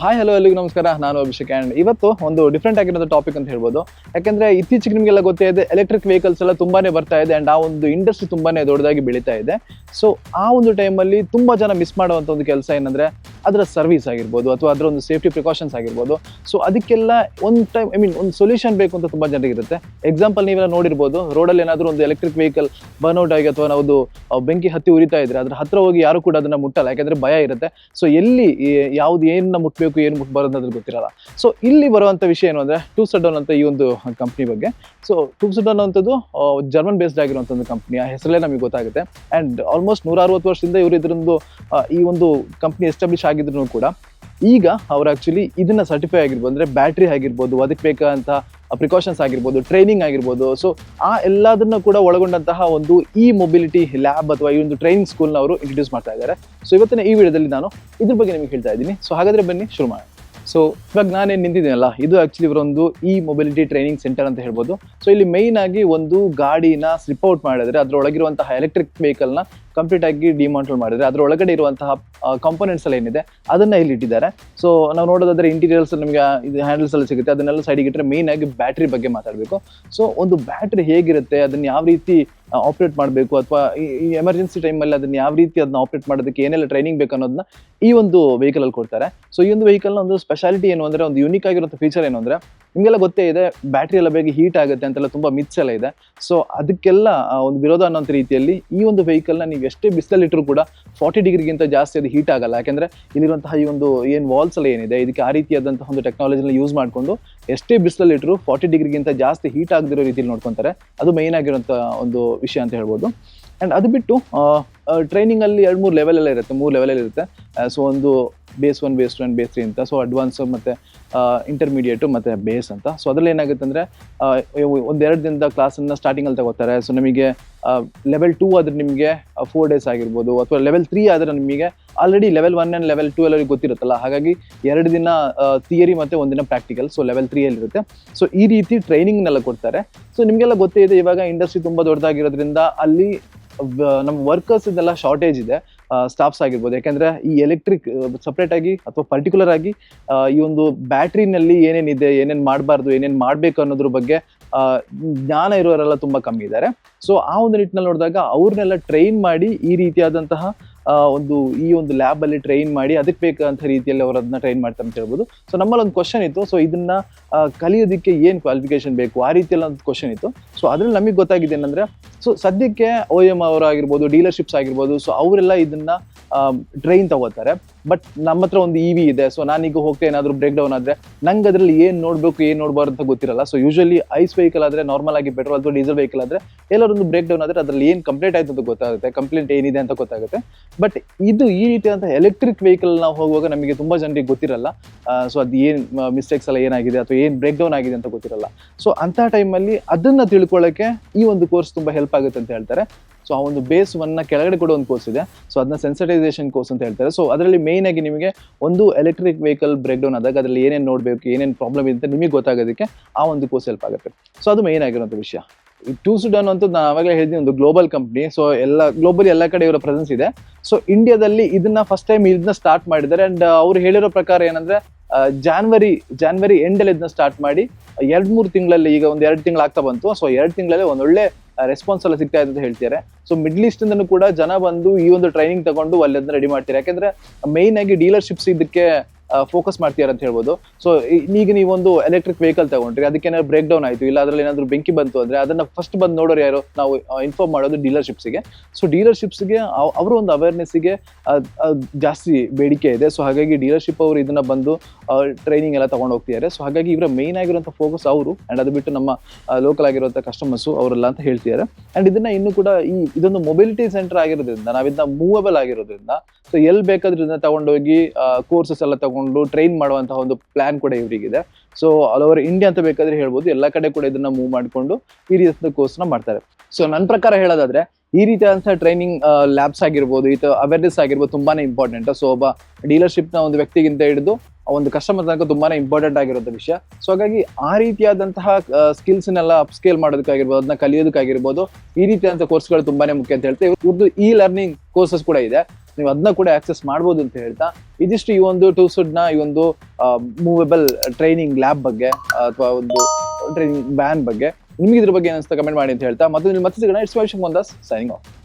Hi hello ಎಲ್ಲಿಗೂ ನಮಸ್ಕಾರ. ನಾನು ಅಭಿಷೇಕ್ ಆ್ಯಂಡ್ ಇವತ್ತು ಒಂದು ಡಿಫ್ರೆಂಟ್ ಆಗಿರೋ ಟಾಪಿಕ್ ಅಂತ ಹೇಳ್ಬೋದು. ಯಾಕಂದ್ರೆ ಇತ್ತೀಚೆಗೆ ನಿಮಗೆಲ್ಲ ಗೊತ್ತೇ ಇದೆ ಎಲೆಕ್ಟ್ರಿಕ್ ವೆಹಿಕಲ್ಸ್ ಎಲ್ಲ ತುಂಬಾನೇ ಬರ್ತಾ ಇದೆ ಅಂಡ್ ಆ ಒಂದು ಇಂಡಸ್ಟ್ರಿ ತುಂಬಾನೇ ದೊಡ್ಡದಾಗಿ ಬೆಳೀತಾ ಇದೆ. ಸೊ ಆ ಒಂದು ಟೈಮಲ್ಲಿ ತುಂಬಾ ಜನ ಮಿಸ್ ಮಾಡುವಂಥ ಒಂದು ಕೆಲಸ ಏನಂದ್ರೆ ಅದರ ಸರ್ವಿಸ್ ಆಗಿರ್ಬೋದು ಅಥವಾ ಅದರ ಒಂದು ಸೇಫ್ಟಿ ಪ್ರಿಕಾಷನ್ಸ್ ಆಗಿರ್ಬೋದು. ಸೊ ಅದಕ್ಕೆಲ್ಲ ಒಂದು ಟೈಮ್ ಐ ಮೀನ್ ಒಂದು ಸೊಲ್ಯೂಷನ್ ಬೇಕು ಅಂತ ತುಂಬಾ ಜನರಿಗೆ ಇರುತ್ತೆ. ಎಕ್ಸಾಂಪಲ್ ನೀವೆಲ್ಲ ನೋಡಿರ್ಬೋದು ರೋಡಲ್ಲಿ ಏನಾದರೂ ಒಂದು ಎಲೆಕ್ಟ್ರಿಕ್ ವೆಹಿಕಲ್ ಬರ್ನ್ಔಟ್ ಆಗಿ ಅಥವಾ ನಾವು ಬೆಂಕಿ ಹತ್ತಿ ಉರಿತಾ ಇದ್ರೆ ಅದ್ರ ಹತ್ರ ಹೋಗಿ ಯಾರು ಕೂಡ ಅದನ್ನ ಮುಟ್ಟಲ್ಲ. ಯಾಕಂದ್ರೆ ಭಯ ಇರುತ್ತೆ. ಸೊ ಎಲ್ಲಿ ಯಾವುದು ಏನನ್ನ ಮುಟ್ಬೇಕು, ಏನು ಮುಟ್ಬಾರ್ದು ಅನ್ನೋದು ಗೊತ್ತಿರಲ್ಲ. ಸೊ ಇಲ್ಲಿ ಬರುವಂತ ವಿಷಯ ಏನು ಅಂದ್ರೆ ಟೂ ಸಡನ್ ಅಂತ ಈ ಒಂದು ಕಂಪ್ನಿ ಬಗ್ಗೆ. ಸೊ ಟೂ ಸಡನ್ ಅಂತದ್ದು ಜರ್ಮನ್ ಬೇಸ್ಡ್ ಆಗಿರುವಂಥ ಒಂದು ಕಂಪ್ನಿ ಆ ಹೆಸರಲ್ಲೇ ನಮಗೆ ಗೊತ್ತಾಗುತ್ತೆ. ಅಂಡ್ ಆಲ್ಮೋಸ್ಟ್ ನೂರ ಅರವತ್ತು ವರ್ಷದಿಂದ ಇವರು ಇದರೊಂದು ಈ ಒಂದು ಕಂಪ್ನಿ ಎಸ್ಟಾಬ್ಲಿಷ್ ಆಗಿದ್ರು ಕೂಡ, ಈಗ ಅವ್ರು ಆಕ್ಚುಲಿ ಇದನ್ನ ಸರ್ಟಿಫೈ ಆಗಿರ್ಬೋದು, ಅಂದರೆ ಬ್ಯಾಟ್ರಿ ಆಗಿರ್ಬೋದು ಅದಕ್ಕೆ ಬೇಕಾದಂತ ಪ್ರಿಕಾಷನ್ಸ್ ಆಗಿರ್ಬೋದು ಟ್ರೈನಿಂಗ್ ಆಗಿರ್ಬೋದು. ಸೊ ಆ ಎಲ್ಲದನ್ನ ಕೂಡ ಒಳಗೊಂಡಂತಹ ಒಂದು ಇ ಮೊಬಿಲಿಟಿ ಲ್ಯಾಬ್ ಅಥವಾ ಈ ಒಂದು ಟ್ರೈನಿಂಗ್ ಸ್ಕೂಲ್ನ ಅವರು ಇಂಟ್ರೊಡ್ಯೂಸ್ ಮಾಡ್ತಾ ಇದ್ದಾರೆ. ಸೊ ಇವತ್ತಿನ ಈ ವಿಡಿಯೋದಲ್ಲಿ ನಾನು ಇದ್ರ ಬಗ್ಗೆ ನಿಮಗೆ ಹೇಳ್ತಾ ಇದ್ದೀನಿ. ಸೊ ಹಾಗಾದ್ರೆ ಬನ್ನಿ ಶುರು ಮಾಡೋಣ. ಸೊ ಇವಾಗ ನಾನೇನು ನಿಂತಿದ್ದೀನಲ್ಲ, ಇದು ಆಕ್ಚುಲಿ ಇವರೊಂದು ಇ ಮೊಬಿಲಿಟಿ ಟ್ರೈನಿಂಗ್ ಸೆಂಟರ್ ಅಂತ ಹೇಳ್ಬೋದು. ಸೊ ಇಲ್ಲಿ ಮೈನ್ ಆಗಿ ಒಂದು ಗಾಡಿನ ಸ್ಲಿಪ್ ಔಟ್ ಮಾಡಿದ್ರೆ ಅದರೊಳಗಿರುವಂತಹ ಎಲೆಕ್ಟ್ರಿಕ್ ವೆಹಿಕಲ್ನ ಕಂಪ್ಲೀಟ್ ಆಗಿ ಡಿಮಾಂಟಲ್ ಮಾಡಿದ್ರೆ ಅದರ ಒಳಗಡೆ ಇರುವಂತಹ ಕಾಂಪೋನೆಂಟ್ಸ್ ಎಲ್ಲ ಏನಿದೆ, ಅದನ್ನ ಇಲ್ಲಿ ಇಟ್ಟಿದ್ದಾರೆ. ಸೊ ನಾವು ನೋಡೋದಾದ್ರೆ ಇಂಟೀರಿಯರ್ಸ್ ನಮಗೆ, ಇದು ಹ್ಯಾಂಡಲ್ಸ್ ಎಲ್ಲ ಸಿಗುತ್ತೆ. ಅದನ್ನೆಲ್ಲ ಸೈಡಿಗೆ ಇಟ್ಟರೆ ಮೇನ್ ಆಗಿ ಬ್ಯಾಟ್ರಿ ಬಗ್ಗೆ ಮಾತಾಡಬೇಕು. ಸೊ ಒಂದು ಬ್ಯಾಟ್ರಿ ಹೇಗಿರುತ್ತೆ, ಅದನ್ನ ಯಾವ ರೀತಿ ಆಪರೇಟ್ ಮಾಡಬೇಕು, ಅಥವಾ ಈ ಎಮರ್ಜೆನ್ಸಿ ಟೈಮಲ್ಲಿ ಅದನ್ನ ಯಾವ ರೀತಿ ಅದನ್ನ ಆಪರೇಟ್ ಮಾಡೋದಕ್ಕೆ ಏನೆಲ್ಲ ಟ್ರೈನಿಂಗ್ ಬೇಕು ಅನ್ನೋದನ್ನ ಈ ಒಂದು ವೆಹಿಕಲ್ ಅಲ್ಲಿ ಕೊಡ್ತಾರೆ. ಸೊ ಈ ಒಂದು ವೆಹಿಕಲ್ನ ಒಂದು ಸ್ಪೆಷಾಲಿಟಿ ಏನು ಅಂದರೆ, ಒಂದು ಯೂನಿಕ್ ಆಗಿರೋ ಫೀಚರ್ ಏನು ಅಂದ್ರೆ ನಿಮಗೆಲ್ಲ ಗೊತ್ತೇ ಇದೆ ಬ್ಯಾಟ್ರಿ ಎಲ್ಲ ಬೇಗ ಹೀಟ್ ಆಗುತ್ತೆ ಅಂತೆಲ್ಲ ತುಂಬಾ ಮಿತ್ಸ್ ಎಲ್ಲ ಇದೆ. ಸೊ ಅದಕ್ಕೆಲ್ಲ ಒಂದು ವಿರೋಧ ಅನ್ನೋಂಥ ರೀತಿಯಲ್ಲಿ ಈ ಒಂದು ವೆಹಿಕಲ್ನ ನೀವು ಎಷ್ಟೇ ಬಿಸಿಲಲ್ಲಿಟ್ಟರೂ ಕೂಡ ಫಾರ್ಟಿ ಡಿಗ್ರಿಗಿಂತ ಜಾಸ್ತಿ ಅದು ಹೀಟ್ ಆಗಲ್ಲ. ಯಾಕಂದ್ರೆ ಇಲ್ಲಿರುವಂತಹ ಈ ಒಂದು ಏನು ವಾಲ್ಸ್ ಎಲ್ಲ ಏನಿದೆ, ಇದಕ್ಕೆ ಆ ರೀತಿಯಾದಂತಹ ಒಂದು ಟೆಕ್ನಾಲಜಿನ ಯೂಸ್ ಮಾಡಿಕೊಂಡು ಎಷ್ಟೇ ಬಿಸಿಲಲ್ಲಿಟ್ಟರು ಫಾರ್ಟಿ ಡಿಗ್ರಿಗಿಂತ ಜಾಸ್ತಿ ಹೀಟ್ ಆಗದಿರೋ ರೀತಿಯಲ್ಲಿ ನೋಡ್ಕೊತಾರೆ. ಅದು ಮೈನ್ ಆಗಿರುವಂಥ ಒಂದು ವಿಷಯ ಅಂತ ಹೇಳ್ಬೋದು. ಆ್ಯಂಡ್ ಅದು ಬಿಟ್ಟು ಟ್ರೈನಿಂಗ್ ಅಲ್ಲಿ ಎರಡು ಮೂರು ಲೆವೆಲ್ ಎಲ್ಲ ಇರುತ್ತೆ, ಮೂರು ಲೆವೆಲ್ ಇರುತ್ತೆ. ಸೊ ಒಂದು base one base two and base three ಅಂತ. ಸೊ ಅಡ್ವಾನ್ಸ್ ಮತ್ತು ಇಂಟರ್ಮೀಡಿಯೇಟು ಮತ್ತು ಬೇಸ್ ಅಂತ. ಸೊ ಅದರಲ್ಲಿ ಏನಾಗುತ್ತೆ ಅಂದರೆ ಒಂದೆರಡು ದಿನದ ಕ್ಲಾಸನ್ನು ಸ್ಟಾರ್ಟಿಂಗ್ ಅಲ್ಲಿ ತಗೋತಾರೆ. ಸೊ ನಮಗೆ ಲೆವೆಲ್ ಟೂ ಆದರೆ ನಿಮಗೆ ಫೋರ್ ಡೇಸ್ ಆಗಿರ್ಬೋದು, ಅಥವಾ ಲೆವೆಲ್ ತ್ರೀ ಆದರೆ ನಿಮಗೆ already level one and level two ಎಲ್ಲರಿಗೂ ಗೊತ್ತಿರುತ್ತಲ್ಲ. ಹಾಗಾಗಿ ಎರಡು ದಿನ ಥಿಯರಿ ಮತ್ತು ಒಂದಿನ ಪ್ರಾಕ್ಟಿಕಲ್ ಸೊ ಲೆವೆಲ್ ತ್ರೀ ಅಲ್ಲಿ ಇರುತ್ತೆ. ಸೊ ಈ ರೀತಿ ಟ್ರೈನಿಂಗ್ನೆಲ್ಲ ಕೊಡ್ತಾರೆ. ಸೊ ನಿಮಗೆಲ್ಲ ಗೊತ್ತೇ ಇದೆ, ಇವಾಗ ಇಂಡಸ್ಟ್ರಿ ತುಂಬ ದೊಡ್ಡದಾಗಿರೋದ್ರಿಂದ ಅಲ್ಲಿ ನಮ್ಮ ವರ್ಕರ್ಸ್ ಇದೆಲ್ಲ ಶಾರ್ಟೇಜ್ ಇದೆ. ಸ್ಟಾಫ್ಸ್ ಆಗಿರ್ಬೋದು. ಯಾಕಂದ್ರೆ ಈ ಎಲೆಕ್ಟ್ರಿಕ್ ಸಪ್ರೇಟ್ ಆಗಿ ಅಥವಾ ಪರ್ಟಿಕ್ಯುಲರ್ ಆಗಿ ಈ ಒಂದು ಬ್ಯಾಟ್ರಿನಲ್ಲಿ ಏನೇನಿದೆ, ಏನೇನು ಮಾಡಬಾರ್ದು, ಏನೇನು ಮಾಡಬೇಕು ಅನ್ನೋದ್ರ ಬಗ್ಗೆ ಜ್ಞಾನ ಇರೋರೆಲ್ಲ ತುಂಬಾ ಕಮ್ಮಿ ಇದ್ದಾರೆ. ಸೊ ಆ ಒಂದು ನಿಟ್ಟಿನಲ್ಲಿ ನೋಡಿದಾಗ ಅವ್ರನ್ನೆಲ್ಲ ಟ್ರೈನ್ ಮಾಡಿ ಈ ರೀತಿಯಾದಂತಹ ಒಂದು ಈ ಒಂದು ಲ್ಯಾಬ್ ಅಲ್ಲಿ ಟ್ರೈನ್ ಮಾಡಿ ಅದಕ್ಕೆ ಬೇಕಂತ ರೀತಿಯಲ್ಲಿ ಅವರು ಅದನ್ನ ಟ್ರೈನ್ ಮಾಡ್ತಾರೆ ಅಂತ ಹೇಳ್ಬೋದು. ಸೊ ನಮ್ಮಲ್ಲಿ ಒಂದು ಕ್ವಶನ್ ಇತ್ತು. ಸೊ ಇದನ್ನ ಕಲಿಯೋದಕ್ಕೆ ಏನು ಕ್ವಾಲಿಫಿಕೇಶನ್ ಬೇಕು? ಆ ರೀತಿಯಲ್ಲ ಒಂದು ಕ್ವಶನ್ ಇತ್ತು. ಸೊ ಅದ್ರಲ್ಲಿ ನಮಗೆ ಗೊತ್ತಾಗಿದೆ ಏನಂದ್ರೆ ಸೊ ಸದ್ಯಕ್ಕೆ ಓ ಎಂ ಅವರಾಗಿರ್ಬೋದು ಡೀಲರ್ಶಿಪ್ಸ್ ಆಗಿರ್ಬೋದು ಸೊ ಅವರೆಲ್ಲ ಇದನ್ನ ಟ್ರೈನ್ ತಗೋತಾರೆ. ಬಟ್ ನಮ್ಮ ಹತ್ರ ಒಂದು ಇ ವಿ ಇದೆ. ಸೊ ನಾನೀಗ ಹೋಗ್ತಾ ಏನಾದರೂ ಬ್ರೇಕ್ ಡೌನ್ ಆದ್ರೆ ನಂಗೆ ಅದರಲ್ಲಿ ಏನು ನೋಡಬೇಕು, ಏನು ನೋಡ್ಬಾರ್ದು ಅಂತ ಗೊತ್ತಿರಲ್ಲ. ಸೊ ಯೂಶಲಿ ಐಸ್ ವೆಹಿಕಲ್ ಆದ್ರೆ ನಾರ್ಮಲ್ ಆಗಿ ಪೆಟ್ರೋಲ್ ಅಥವಾ ಡೀಸೆಲ್ ವೆಹಿಕಲ್ ಆದ್ರೆ ಎಲ್ಲರೊಂದು ಬ್ರೇಕ್ ಡೌನ್ ಆದ್ರೆ ಅದರಲ್ಲಿ ಏನು ಕಂಪ್ಲೇಂಟ್ ಆಯ್ತು ಅಂತ ಗೊತ್ತಾಗುತ್ತೆ. ಕಂಪ್ಲೇಂಟ್ ಏನಿದೆ ಅಂತ ಗೊತ್ತಾಗುತ್ತೆ. ಬಟ್ ಇದು ಈ ರೀತಿಯಾದಂಥ ಎಲೆಕ್ಟ್ರಿಕ್ ವೆಹಿಕಲ್ ನಾವು ಹೋಗುವಾಗ ನಮಗೆ ತುಂಬಾ ಜನರಿಗೆ ಗೊತ್ತಿರಲ್ಲ. ಸೊ ಅದು ಏನು ಮಿಸ್ಟೇಕ್ಸ್ ಎಲ್ಲ ಏನಾಗಿದೆ ಅಥವಾ ಏನು ಬ್ರೇಕ್ ಡೌನ್ ಆಗಿದೆ ಅಂತ ಗೊತ್ತಿರಲ್ಲ. ಸೊ ಅಂತ ಟೈಮಲ್ಲಿ ಅದನ್ನ ತಿಳ್ಕೊಳ್ಳೋಕೆ ಈ ಒಂದು ಕೋರ್ಸ್ ತುಂಬಾ ಹೆಲ್ಪ್ ಆಗುತ್ತೆ ಅಂತ ಹೇಳ್ತಾರೆ. ಸೊ ಆ ಒಂದು ಬೇಸ್ ಒನ್ನ ಕೆಳಗಡೆ ಕೂಡ ಒಂದು ಕೋರ್ಸ್ ಇದೆ. ಸೊ ಅದನ್ನ ಸೆನ್ಸಿಟೈಸೇಷನ್ ಕೋರ್ಸ್ ಅಂತ ಹೇಳ್ತಾರೆ. ಸೊ ಅದರಲ್ಲಿ ಮೇನ್ ಆಗಿ ನಿಮಗೆ ಒಂದು ಎಲೆಕ್ಟ್ರಿಕ್ ವೆಹಿಕಲ್ ಬ್ರೇಕ್ ಡೌನ್ ಆದಾಗ ಅದರಲ್ಲಿ ಏನೇನು ನೋಡಬೇಕು, ಏನೇನು ಪ್ರಾಬ್ಲಮ್ ಇದೆ ಅಂತ ನಿಮಗೆ ಗೊತ್ತಾಗೋದಕ್ಕೆ ಆ ಒಂದು ಕೋರ್ಸ್ ಹೆಲ್ಪ್ ಆಗುತ್ತೆ. ಸೊ ಅದು ಮೇನ್ ಆಗಿರುವಂಥ ವಿಷಯ. ಟೂ ಸುಡನ್ ಅಂತೂ ನಾನು ಅವಾಗಲೇ ಹೇಳಿದ್ದೀನಿ ಒಂದು ಗ್ಲೋಬಲ್ ಕಂಪ್ನಿ ಸೊ ಎಲ್ಲ ಗ್ಲೋಬಲ್ ಎಲ್ಲ ಕಡೆ ಇವರ ಪ್ರೆಸೆನ್ಸ್ ಇದೆ. ಸೊ ಇಂಡಿಯಾದಲ್ಲಿ ಇದನ್ನ ಫಸ್ಟ್ ಟೈಮ್ ಇದನ್ನ ಸ್ಟಾರ್ಟ್ ಮಾಡಿದ್ದಾರೆ. ಅಂಡ್ ಅವ್ರು ಹೇಳಿರೋ ಪ್ರಕಾರ ಏನಂದ್ರೆ ಜಾನ್ವರಿ ಜಾನ್ವರಿ ಎಂಡಲ್ಲಿ ಇದನ್ನ ಸ್ಟಾರ್ಟ್ ಮಾಡಿ, ಎರಡು ಮೂರು ತಿಂಗಳಲ್ಲಿ ಈಗ ಒಂದು ಎರಡು ತಿಂಗಳು ಆಗ್ತಾ ಬಂತು. ಸೊ ಎರಡು ತಿಂಗಳಲ್ಲಿ ಒಂದೊಳ್ಳೆ ರೆಸ್ಪಾನ್ಸ್ ಎಲ್ಲ ಸಿಗ್ತಾ ಇದೆ ಅಂತ ಹೇಳ್ತಾರೆ ಸೊ ಮಿಡ್ಲ್ ಈಸ್ಟ್ ಇಂದನೂ ಕೂಡ ಜನ ಬಂದು ಈ ಒಂದು ಟ್ರೈನಿಂಗ್ ತಗೊಂಡು ಅಲ್ಲಿ ರೆಡಿ ಮಾಡ್ತಾರೆ ಯಾಕಂದ್ರೆ ಮೈನ್ ಆಗಿ ಡೀಲರ್ಶಿಪ್ಸ್ ಇದಕ್ಕೆ ಫೋಕಸ್ ಮಾಡ್ತೀರಾ ಅಂತ ಹೇಳ್ಬೋದು. ಸೊ ಈಗ ನೀವೊಂದು ಎಲೆಕ್ಟ್ರಿಕ್ ವೆಹಿಕಲ್ ತಗೊಂಡ್ರಿ, ಅದಕ್ಕೆ ಏನಾದ್ರು ಬ್ರೇಕ್ ಡೌನ್ ಆಯ್ತು, ಇಲ್ಲ ಅದ್ರಲ್ಲಿ ಏನಾದ್ರು ಬೆಂಕಿ ಬಂತು ಅಂದ್ರೆ ಅದನ್ನ ಫಸ್ಟ್ ಬಂದು ನೋಡೋರು ಯಾರು? ನಾವು ಇನ್ಫಾರ್ಮ್ ಮಾಡೋದು ಡೀಲರ್ಶಿಪ್ಸ್ಗೆ ಸೊ ಡೀಲರ್ಶಿಪ್ಸ್ಗೆ ಅವರ ಒಂದು ಅವೇರ್ನೆಸ್ಗೆ ಜಾಸ್ತಿ ಬೇಡಿಕೆ ಇದೆ. ಸೊ ಹಾಗಾಗಿ ಡೀಲರ್ಶಿಪ್ ಅವರು ಇದನ್ನ ಬಂದು ಟ್ರೈನಿಂಗ್ ಎಲ್ಲ ತಗೊಂಡು ಹೋಗ್ತಿದ್ದಾರೆ. ಸೊ ಹಾಗಾಗಿ ಇವರ ಮೇಯ್ನ್ ಆಗಿರುವಂಥ ಫೋಕಸ್ ಅವರು ಅಂಡ್ ಅದು ಬಿಟ್ಟು ನಮ್ಮ ಲೋಕಲ್ ಆಗಿರುವಂಥ ಕಸ್ಟಮರ್ಸು ಅವರೆಲ್ಲ ಅಂತ ಹೇಳ್ತಿದ್ದಾರೆ. ಅಂಡ್ ಇದನ್ನ ಇನ್ನು ಕೂಡ ಈ ಇದೊಂದು ಮೊಬಿಲಿಟಿ ಸೆಂಟರ್ ಆಗಿರೋದ್ರಿಂದ ನಾವಿದನ್ನ ಮೂವಬಲ್ ಆಗಿರೋದ್ರಿಂದ ಸೊ ಎಲ್ಲಿ ಬೇಕಾದ್ರೂ ಇದನ್ನ ತಗೊಂಡೋಗಿ ಕೋರ್ಸಸ್ ಎಲ್ಲ ತಗೊಂಡು ಟ್ರೈನ್ ಮಾಡುವಂತಹ ಒಂದು ಪ್ಲಾನ್ ಕೂಡ ಇವರಿಗಿದೆ. ಸೊ ಆಲ್ ಓವರ್ ಇಂಡಿಯಾ ಅಂತ ಬೇಕಾದ್ರೆ ಹೇಳ್ಬೋದು, ಎಲ್ಲ ಕಡೆ ಕೂಡ ಇದನ್ನ ಮೂವ್ ಮಾಡಿಕೊಂಡು ಈ ರೀತಿಯ ಕೋರ್ಸ್ನ ಮಾಡ್ತಾರೆ. ಸೊ ನನ್ನ ಪ್ರಕಾರ ಹೇಳೋದಾದ್ರೆ, ಈ ರೀತಿಯಾದಂತಹ ಟ್ರೈನಿಂಗ್ ಲ್ಯಾಬ್ಸ್ ಆಗಿರ್ಬೋದು, ಈ ಅವೇರ್ನೆಸ್ ಆಗಿರ್ಬೋದು ತುಂಬಾನೇ ಇಂಪಾರ್ಟೆಂಟ್ ಸೊ ಒಬ್ಬ ಡೀಲರ್ಶಿಪ್ನ ಒಂದು ವ್ಯಕ್ತಿಗಿಂತ ಹಿಡಿದು ಒಂದು ಕಸ್ಟಮರ್ ತನಕ ತುಂಬಾನೇ ಇಂಪಾರ್ಟೆಂಟ್ ಆಗಿರೋದು ವಿಷಯ. ಸೊ ಹಾಗಾಗಿ ಆ ರೀತಿಯಾದಂತಹ ಸ್ಕಿಲ್ಸ್ನೆಲ್ಲ ಅಪ್ಸ್ಕೇಲ್ ಮಾಡೋದಕ್ಕಾಗಿರ್ಬೋದು, ಅದನ್ನ ಕಲಿಯೋದಕ್ಕಾಗಿರ್ಬೋದು, ಈ ರೀತಿಯಾದಂತಹ ಕೋರ್ಸ್ಗಳು ತುಂಬಾನೇ ಮುಖ್ಯ ಅಂತ ಹೇಳ್ತೇವೆ ಇವ್ರದ್ದು ಇ ಲರ್ನಿಂಗ್ ಕೋರ್ಸಸ್ ಕೂಡ ಇದೆ. ನೀವು ಅದನ್ನ ಕೂಡ ಆಕ್ಸೆಸ್ ಮಾಡ್ಬೋದು ಅಂತ ಹೇಳ್ತಾ, ಇದಿಷ್ಟು ಈ ಒಂದು ಟೂಸುಡ್ನ ಈ ಒಂದು ಮೂವೇಬಲ್ ಟ್ರೈನಿಂಗ್ ಲ್ಯಾಬ್ ಬಗ್ಗೆ, ಅಥವಾ ಒಂದು ಟ್ರೈನಿಂಗ್ ಬ್ಯಾನ್ ಬಗ್ಗೆ, ನಿಮ್ಗೆ ಇದ್ರ ಬಗ್ಗೆ ಏನಿಸ್ತಾ ಕಮೆಂಟ್ ಮಾಡಿ ಅಂತ ಹೇಳ್ತಾ, ಮತ್ತೆ ಮತ್ತೆ ಸಿಗೋಣ. It's Vysya signing off